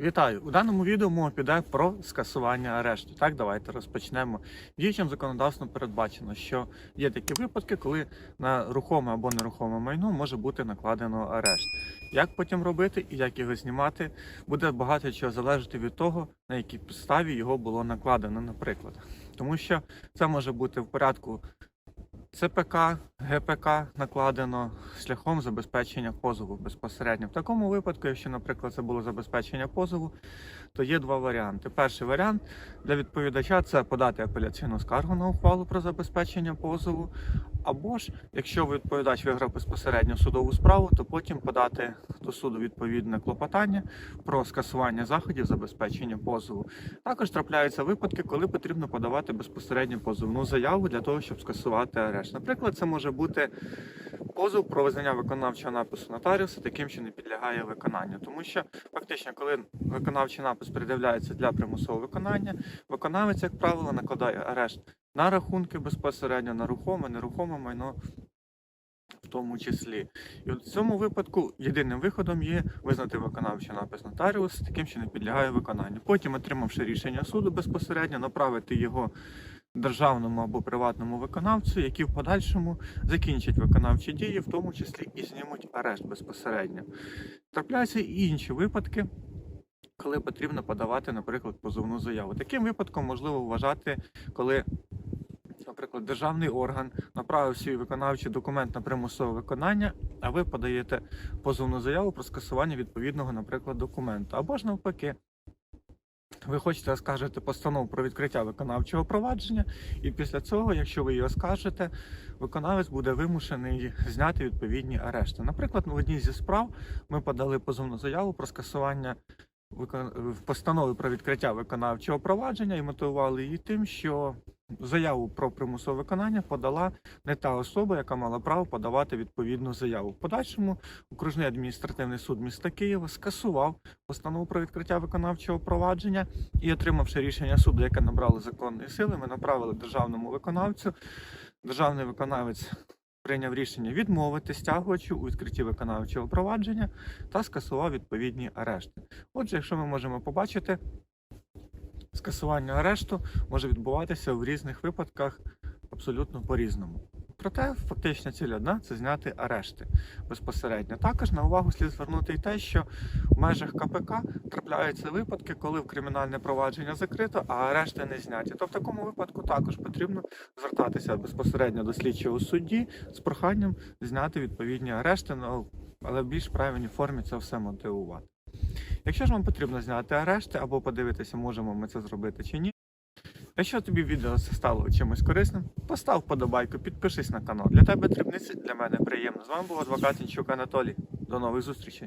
Вітаю! У даному відео мова піде про скасування арешту. Так, давайте розпочнемо. Діючим законодавством передбачено, що є такі випадки, коли на рухоме або нерухоме майно може бути накладено арешт. Як потім робити і як його знімати, буде багато чого залежати від того, на якій підставі його було накладено, наприклад. Тому що це може бути в порядку ЦПК, ГПК накладено шляхом забезпечення позову безпосередньо. В такому випадку, якщо, наприклад, це було забезпечення позову, то є два варіанти. Перший варіант для відповідача це подати апеляційну скаргу на ухвалу про забезпечення позову. Або ж, якщо відповідач виграв безпосередньо судову справу, то потім подати до суду відповідне клопотання про скасування заходів забезпечення позову. Також трапляються випадки, коли потрібно подавати безпосередньо позовну заяву для того, щоб скасувати арешт. Наприклад, це може бути позов про визнання виконавчого напису нотаріуса таким, що не підлягає виконанню. Тому що фактично, коли виконавчий напис передивляється для примусового виконання, виконавець, як правило, накладає арешт на рахунки безпосередньо на рухоме, нерухоме майно. В тому числі, і от в цьому випадку єдиним виходом є визнати виконавчий напис нотаріус таким, що не підлягає виконанню. Потім, отримавши рішення суду безпосередньо, направити його державному або приватному виконавцю, які в подальшому закінчать виконавчі дії, в тому числі і знімуть арешт безпосередньо. Трапляються і інші випадки, коли потрібно подавати, наприклад, позовну заяву. Таким випадком можливо вважати, коли. Наприклад, державний орган направив свій виконавчий документ на примусове виконання, а ви подаєте позовну заяву про скасування відповідного, наприклад, документу. Або ж навпаки, ви хочете оскаржити постанову про відкриття виконавчого провадження, і після цього, якщо ви її оскаржите, виконавець буде вимушений зняти відповідні арешти. Наприклад, в одній зі справ ми подали позовну заяву про скасування постанови про відкриття виконавчого провадження і мотивували її тим, що заяву про примусове виконання подала не та особа, яка мала право подавати відповідну заяву. В подальшому окружний адміністративний суд міста Києва скасував постанову про відкриття виконавчого провадження і, отримавши рішення суду, яке набрало законної сили, ми направили державному виконавцю. Державний виконавець прийняв рішення відмовити стягувачу у відкритті виконавчого провадження та скасував відповідні арешти. Отже, якщо ми можемо побачити, скасування арешту може відбуватися в різних випадках абсолютно по-різному. Проте фактична ціль одна це зняти арешти безпосередньо. Також на увагу слід звернути і те, що в межах КПК трапляються випадки, коли в кримінальне провадження закрито, а арешти не зняті. То в такому випадку також потрібно звертатися безпосередньо до слідчого судді з проханням зняти відповідні арешти, ну, але в більш правильній формі це все мотивувати. Якщо ж вам потрібно зняти арешти або подивитися, можемо ми це зробити чи ні. Якщо тобі відео стало чимось корисним, постав вподобайку, підпишись на канал. Для тебе дрібниці, для мене приємно. З вами був адвокат Інчук Анатолій. До нових зустрічей.